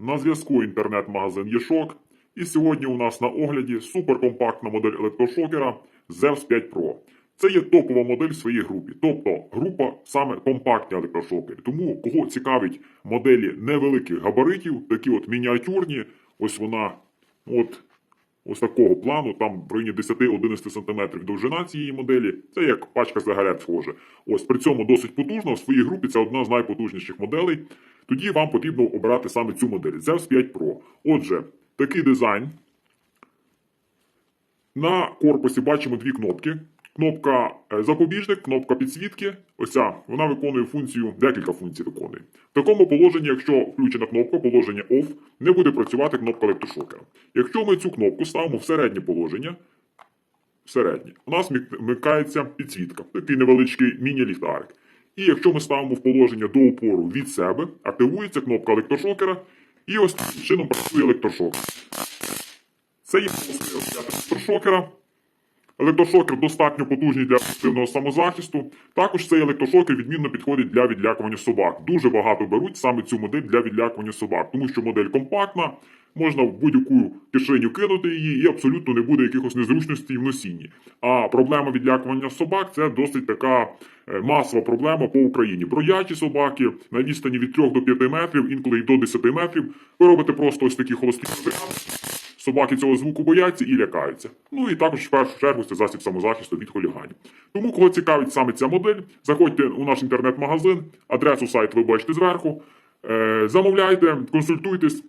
На зв'язку інтернет-магазин Єшок. І сьогодні у нас на огляді суперкомпактна модель електрошокера Zeus 5 Pro. Це є топова модель в своїй групі. Тобто група саме компактні електрошокери. Тому кого цікавить моделі невеликих габаритів, такі от мініатюрні, ось вона от ось такого плану, там в районі 10-11 см довжина цієї моделі. Це як пачка загарят схоже. Ось при цьому досить потужна. В своїй групі це одна з найпотужніших моделей. Тоді вам потрібно обирати саме цю модель Zeus 5 Pro. Отже, такий дизайн. На корпусі бачимо дві кнопки. Кнопка е, запобіжник, кнопка підсвітки. Ось вона виконує функцію, декілька функцій виконує. В такому положенні, якщо включена кнопка, положення OFF, не буде працювати кнопка електрошокера. Якщо ми цю кнопку ставимо в середнє положення, в середнє, у нас вмикається підсвітка, такий невеличкий міні-ліхтарик. І якщо ми ставимо в положення до опору від себе, активується кнопка електрошокера, і ось чином працює електрошокер. Це є електрошокера. Електрошокер достатньо потужний для активного самозахисту. Також цей електрошокер відмінно підходить для відлякування собак. Дуже багато беруть саме цю модель для відлякування собак, тому що модель компактна, можна в будь-яку кишеню кинути її і абсолютно не буде якихось незручностей в носінні. А проблема відлякування собак це досить така е, масова проблема по Україні. Броячі собаки на відстані від 3 до 5 метрів, інколи й до 10 метрів. Ви робите просто ось такі холості. Собаки цього звуку бояться і лякаються. Ну і також в першу чергу це засіб самозахисту від хуліганів. Тому, кого цікавить саме ця модель, заходьте у наш інтернет-магазин, адресу сайту ви бачите зверху. Е, замовляйте, консультуйтесь,